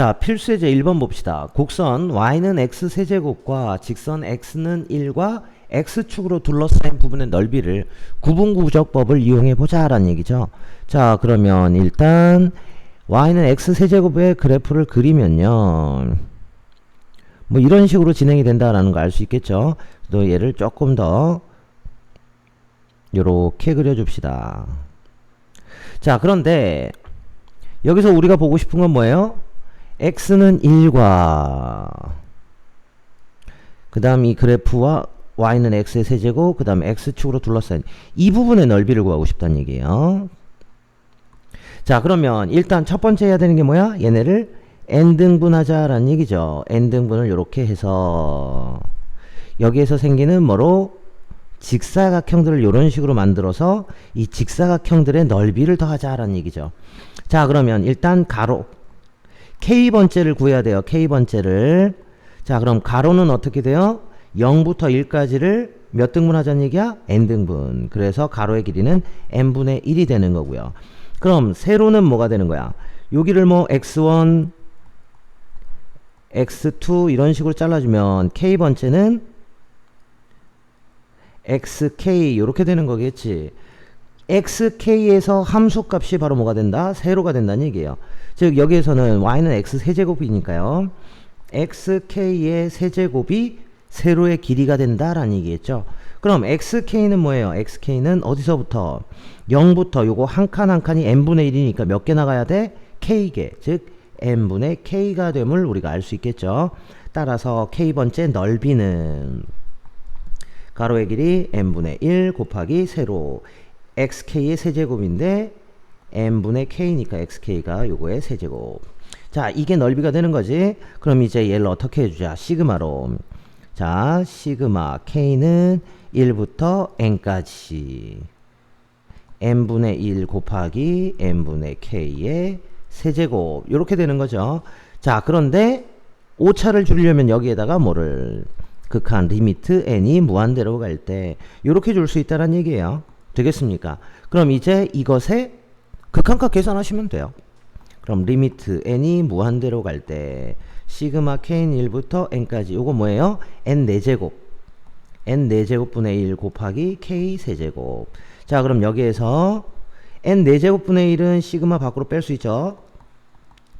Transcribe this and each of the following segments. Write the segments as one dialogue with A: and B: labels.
A: 자, 필수예제 1번 봅시다. 곡선 y는 x 세제곱과 직선 x는 1과 x축으로 둘러싸인 부분의 넓이를 구분구적법을 이용해 보자 라는 얘기죠. 자, 그러면 일단 y는 x 세제곱의 그래프를 그리면요. 뭐 이런 식으로 진행이 된다라는 거알수 있겠죠. 또 얘를 조금 더 요렇게 그려줍시다. 자, 그런데 여기서 우리가 보고 싶은 건 뭐예요? X는 1과 그 다음 이 그래프와 y는 x의 세제곱 그 다음 x축으로 둘러싸인 이 부분의 넓이를 구하고 싶다는 얘기예요. 자 그러면 일단 첫 번째 해야 되는 게 뭐야? 얘네를 n등분하자라는 얘기죠. n등분을 이렇게 해서 여기에서 생기는 뭐로 직사각형들을 이런 식으로 만들어서 이 직사각형들의 넓이를 더하자라는 얘기죠. 자 그러면 일단 가로 K번째를 구해야 돼요. K번째를. 자, 그럼 가로는 어떻게 돼요? 0부터 1까지를 몇 등분 하자는 얘기야? n등분. 그래서 가로의 길이는 n분의 1이 되는 거고요. 그럼 세로는 뭐가 되는 거야? 여기를 뭐 x1, x2 이런 식으로 잘라주면 k번째는 xk 이렇게 되는 거겠지. xk에서 함수값이 바로 뭐가 된다? 세로가 된다는 얘기예요. 즉 여기에서는 y는 x 세제곱이니까요. xk의 세제곱이 세로의 길이가 된다라는 얘기겠죠. 그럼 xk는 뭐예요? xk는 어디서부터 0부터 요거 한 칸 한 칸이 n분의 1이니까 몇 개 나가야 돼? k개. 즉 n분의 k가 됨을 우리가 알 수 있겠죠. 따라서 k번째 넓이는 가로의 길이 n분의 1 곱하기 세로 xk의 세제곱인데 n분의 k니까 xk가 요거의 세제곱. 자, 이게 넓이가 되는 거지. 그럼 이제 얘를 어떻게 해주자? 시그마로. 자, 시그마 k는 1부터 n까지 n분의 1 곱하기 n분의 k의 세제곱. 이렇게 되는 거죠. 자, 그런데 오차를 줄이려면 여기에다가 뭐를 극한 리미트 n이 무한대로 갈 때 이렇게 줄 수 있다는 얘기예요. 되겠습니까? 그럼 이제 이것의 극한값 계산하시면 돼요. 그럼 리미트 n이 무한대로 갈 때 시그마 k는 1부터 n까지 요거 뭐예요? n 4제곱 n 4제곱분의 1 곱하기 k 세제곱 자 그럼 여기에서 n 4제곱분의 1은 시그마 밖으로 뺄 수 있죠?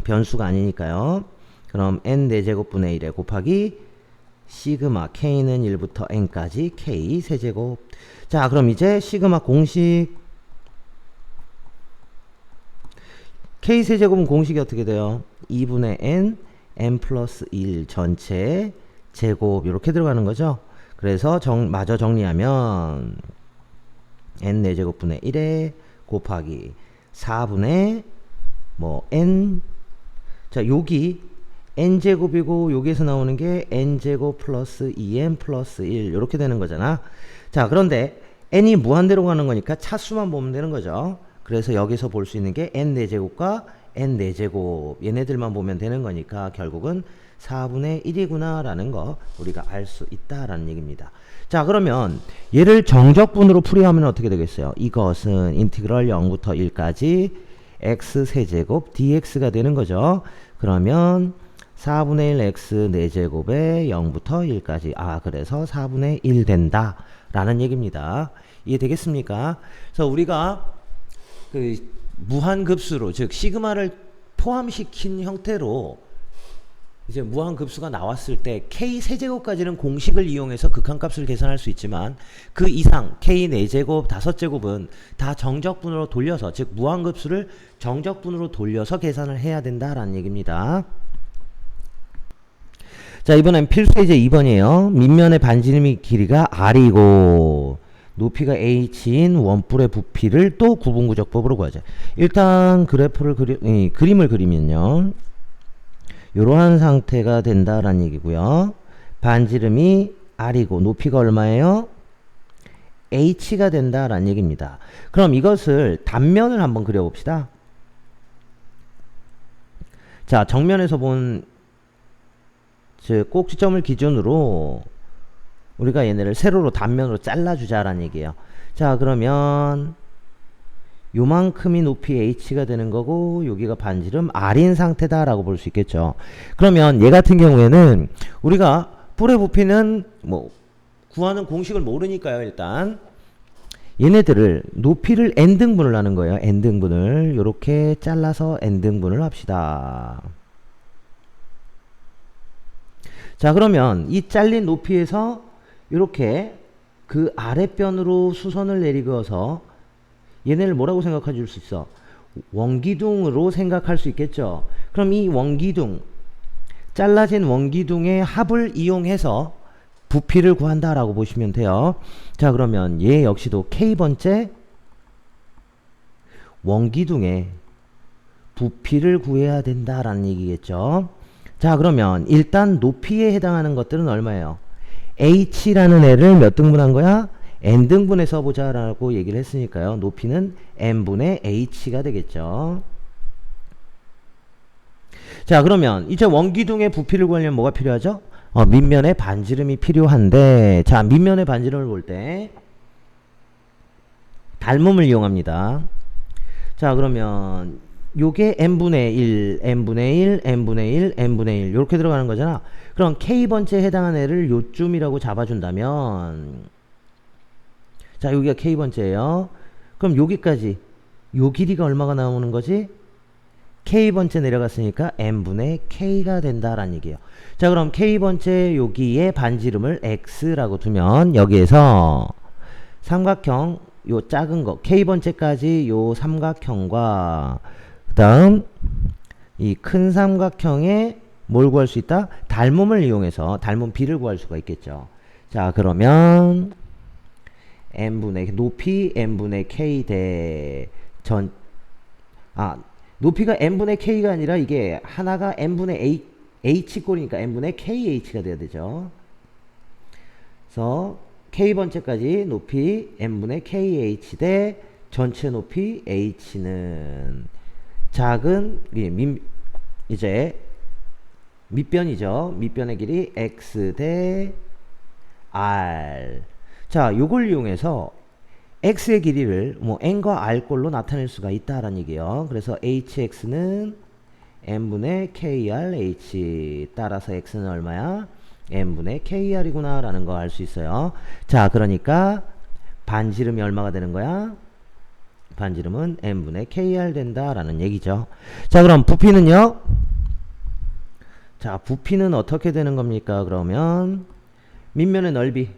A: 변수가 아니니까요. 그럼 n 4제곱분의 1에 곱하기 시그마 k는 1부터 n까지 k 세제곱 자 그럼 이제 시그마 공식 k 세제곱은 공식이 어떻게 돼요? 2분의 n n 플러스 1 전체 제곱 이렇게 들어가는 거죠. 그래서 정, 마저 정리하면 n 4제곱분의 1에 곱하기 4분의 뭐 n 자 여기 n제곱이고 여기에서 나오는 게 n제곱 플러스 2n 플러스 1 이렇게 되는 거잖아. 자 그런데 n이 무한대로 가는 거니까 차수만 보면 되는 거죠. 그래서 여기서 볼 수 있는 게 n 4제곱과 n 4제곱 얘네들만 보면 되는 거니까 결국은 4분의 1이구나 라는 거 우리가 알 수 있다 라는 얘기입니다. 자 그러면 얘를 정적분으로 풀이하면 어떻게 되겠어요? 이것은 인티그럴 0부터 1까지 x 세제곱 dx가 되는 거죠. 그러면 4분의 1 x 4제곱에 0부터 1까지 아 그래서 4분의 1 된다 라는 얘기입니다. 이해되겠습니까? 그래서 우리가 그 무한급수로 즉 시그마를 포함시킨 형태로 이제 무한급수가 나왔을 때 k 세제곱까지는 공식을 이용해서 극한값을 계산할 수 있지만 그 이상 k 4제곱, 5제곱은 다 정적분으로 돌려서 즉 무한급수를 정적분으로 돌려서 계산을 해야 된다라는 얘기입니다. 자 이번엔 필수예제 2번이에요. 밑면의 반지름의 길이가 r이고 높이가 h인 원뿔의 부피를 또 구분구적법으로 구하자. 일단 그래프를 그리, 이, 그림을 그리면요. 이러한 상태가 된다라는 얘기고요. 반지름이 r이고 높이가 얼마예요? h가 된다라는 얘기입니다. 그럼 이것을 단면을 한번 그려봅시다. 자, 정면에서 본 꼭지점을 기준으로 우리가 얘네를 세로로 단면으로 잘라주자라는 얘기예요. 자 그러면 요만큼이 높이 h가 되는 거고 여기가 반지름 r인 상태다 라고 볼 수 있겠죠. 그러면 얘 같은 경우에는 우리가 뿔의 부피는 뭐 구하는 공식을 모르니까요. 일단 얘네들을 높이를 n등분을 하는 거예요. n등분을 이렇게 잘라서 n등분을 합시다. 자 그러면 이 잘린 높이에서 이렇게 그 아랫변으로 수선을 내리고서 얘네를 뭐라고 생각해 줄 수 있어? 원기둥으로 생각할 수 있겠죠. 그럼 이 원기둥 잘라진 원기둥의 합을 이용해서 부피를 구한다라고 보시면 돼요. 자 그러면 얘 역시도 K번째 원기둥의 부피를 구해야 된다라는 얘기겠죠. 자 그러면 일단 높이에 해당하는 것들은 얼마예요? H라는 애를 몇 등분한 거야? n등분해 써보자 라고 얘기를 했으니까요. 높이는 n분의 h가 되겠죠. 자 그러면 이제 원기둥의 부피를 구하려면 뭐가 필요하죠? 어, 밑면에 반지름이 필요한데 자 밑면의 반지름을 볼 때 닮음을 이용합니다. 자 그러면 요게 n분의 1, n분의 1, n분의 1, n분의 1 이렇게 들어가는 거잖아. 그럼 k번째 해당하는 애를 요쯤이라고 잡아준다면 자 여기가 k번째예요. 그럼 여기까지 요 길이가 얼마가 나오는 거지? k번째 내려갔으니까 n분의 k가 된다라는 얘기예요. 자 그럼 k번째 여기에 반지름을 x라고 두면 여기에서 삼각형 요 작은 거 k번째까지 요 삼각형과 그 다음 이 큰 삼각형에 뭘 구할 수 있다? 닮음을 이용해서 닮은 b를 구할 수가 있겠죠. 자 그러면 n분의 높이 n분의 k 대 전 아 높이가 n분의 k가 아니라 이게 하나가 n분의 a, h꼴이니까 n분의 kh가 돼야 되죠. 그래서 k번째까지 높이 n분의 kh 대 전체 높이 h는 작은 민, 이제 밑변이죠. 밑변의 길이 x 대 r. 자, 요걸 이용해서 x의 길이를 뭐 n과 r 꼴로 나타낼 수가 있다라는 얘기예요. 그래서 hx는 n분의 krh 따라서 x는 얼마야? n분의 kr이구나 라는 거 알 수 있어요. 자, 그러니까 반지름이 얼마가 되는 거야? 반지름은 n분의 kr 된다라는 얘기죠. 자, 그럼 부피는요? 자, 부피는 어떻게 되는 겁니까? 그러면 밑면의 넓이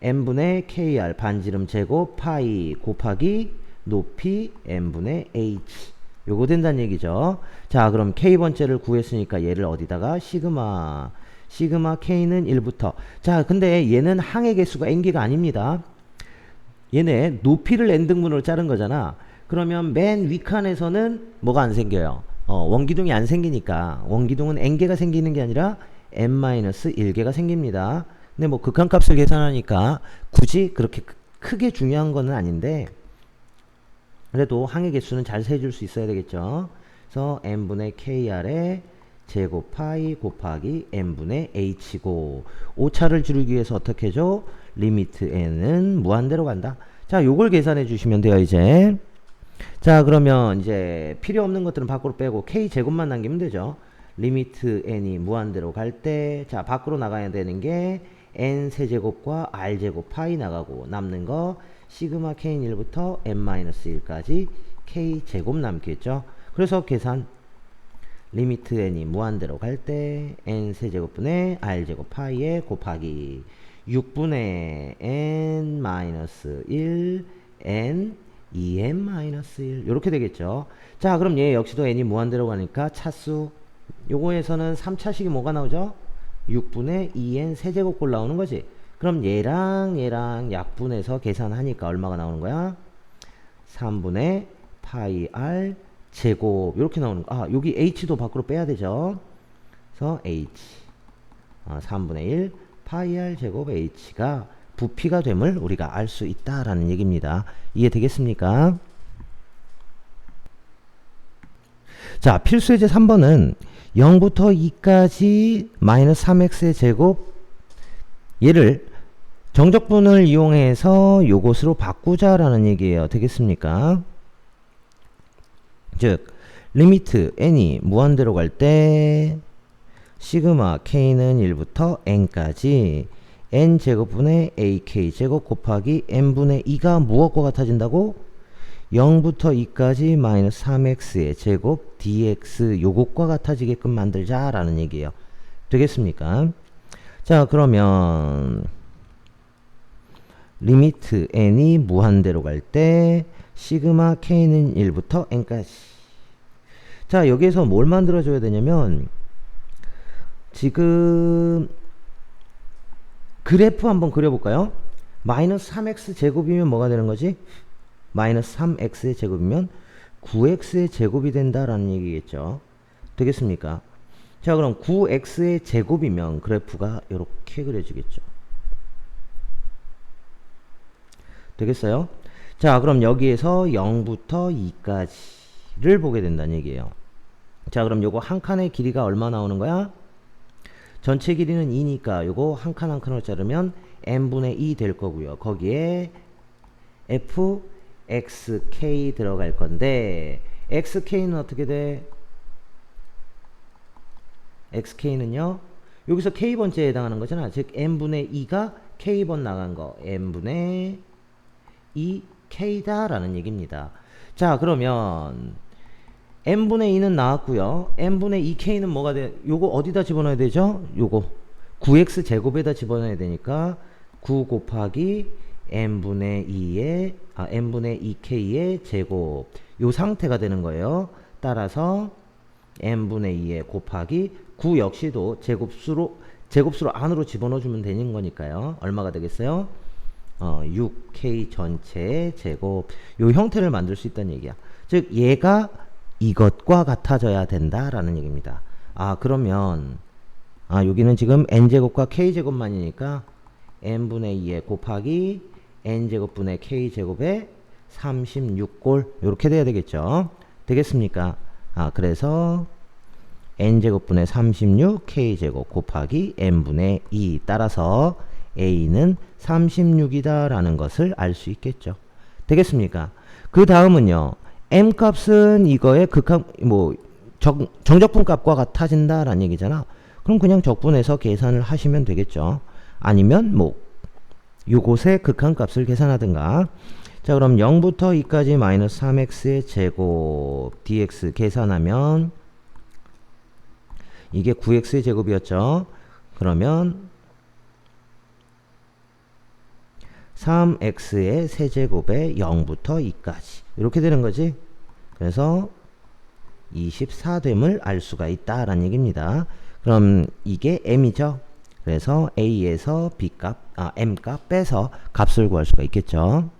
A: n분의 kr 반지름 제곱 파이 곱하기 높이 n분의 h 요거 된다는 얘기죠. 자, 그럼 k번째를 구했으니까 얘를 어디다가 시그마 시그마 k는 1부터 자, 근데 얘는 항의 개수가 n개가 아닙니다. 얘네 높이를 n등분으로 자른 거잖아. 그러면 맨 윗칸에서는 뭐가 안 생겨요? 어, 원기둥이 안 생기니까 원기둥은 n개가 생기는 게 아니라 n-1개가 생깁니다. 근데 뭐 극한값을 계산하니까 굳이 그렇게 크게 중요한 거는 아닌데 그래도 항의 개수는 잘 세줄 수 있어야 되겠죠. 그래서 n분의 kr의 제곱 파이 곱하기 n분의 h고 오차를 줄이기 위해서 어떻게 해줘? 리미트 n은 무한대로 간다. 자, 요걸 계산해 주시면 돼요, 이제. 자, 그러면 이제 필요 없는 것들은 밖으로 빼고 k 제곱만 남기면 되죠. 리미트 n이 무한대로 갈 때, 자, 밖으로 나가야 되는 게 n 세제곱과 r 제곱 파이 나가고 남는 거 시그마 k는 1부터 n-1까지 k 제곱 남겠죠. 그래서 계산 리미트 n이 무한대로 갈 때 n 세제곱분의 r 제곱 파이에 곱하기 6분의 n-1 n 2n-1 이렇게 되겠죠. 자 그럼 얘 역시도 n이 무한대로 가니까 차수 요거에서는 3차식이 뭐가 나오죠? 6분의 2n 세제곱꼴 나오는 거지. 그럼 얘랑 얘랑 약분해서 계산하니까 얼마가 나오는 거야? 3분의 파이 r 제곱 이렇게 나오는 거. 아 여기 h도 밖으로 빼야 되죠. 그래서 h 아, 3분의 1 파이 r 제곱 h가 부피가 됨을 우리가 알 수 있다라는 얘기입니다. 이해되겠습니까? 자, 필수 예제 3번은 0부터 2까지 마이너스 3x의 제곱 얘를 정적분을 이용해서 요것으로 바꾸자라는 얘기예요. 되겠습니까? 즉 리미트 n이 무한대로 갈 때 시그마 k는 1부터 n까지 n 제곱분의 ak 제곱 곱하기 n분의 2가 무엇과 같아진다고? 0부터 2까지 마이너스 3x의 제곱 dx 요것과 같아지게끔 만들자 라는 얘기예요. 되겠습니까? 자 그러면 리미트 n이 무한대로 갈 때 시그마 k는 1부터 n까지 자 여기에서 뭘 만들어 줘야 되냐면 지금 그래프 한번 그려볼까요? 마이너스 3x 제곱이면 뭐가 되는 거지? 마이너스 3x의 제곱이면 9x의 제곱이 된다라는 얘기겠죠. 되겠습니까? 자 그럼 9x의 제곱이면 그래프가 이렇게 그려지겠죠. 되겠어요? 자 그럼 여기에서 0부터 2까지를 보게 된다는 얘기예요. 자 그럼 요거 한 칸의 길이가 얼마 나오는 거야? 전체 길이는 2니까 요거 한 칸 한 칸을 자르면 n분의 2 될 거고요. 거기에 f xk 들어갈 건데 xk는 어떻게 돼? xk는요. 여기서 k번째에 해당하는 거잖아. 즉 n분의 2가 k번 나간 거 n분의 2k다라는 얘기입니다. 자 그러면 n분의 2는 나왔고요. n분의 2k는 뭐가 돼? 요거 어디다 집어넣어야 되죠? 요거 9x 제곱에다 집어넣어야 되니까 9 곱하기 n분의 2의 아 n분의 2k의 제곱 요 상태가 되는 거예요. 따라서 n분의 2의 곱하기 9 역시도 제곱수로 제곱수로 안으로 집어넣어 주면 되는 거니까요. 얼마가 되겠어요? 어, 6k 전체의 제곱 요 형태를 만들 수 있다는 얘기야. 즉 얘가 이것과 같아져야 된다라는 얘기입니다. 아 그러면 아 여기는 지금 n제곱과 k제곱만이니까 n분의 2에 곱하기 n제곱분의 k제곱에 36골 이렇게 돼야 되겠죠. 되겠습니까? 아 그래서 n제곱분의 36 k제곱 곱하기 n분의 2 따라서 a는 36이다 라는 것을 알 수 있겠죠. 되겠습니까? 그 다음은요. M 값은 이거의 극한 뭐 정, 정적분 값과 같아진다 라는 얘기잖아. 그럼 그냥 적분해서 계산을 하시면 되겠죠. 아니면 뭐 요곳의 극한 값을 계산하든가 자 그럼 0부터 2까지 마이너스 3x의 제곱 dx 계산하면 이게 9x의 제곱이었죠. 그러면 3x의 세제곱에 0부터 2까지 이렇게 되는 거지. 그래서 24됨을 알 수가 있다라는 얘기입니다. 그럼 이게 m이죠. 그래서 a에서 b 값, 아 m 값 빼서 값을 구할 수가 있겠죠.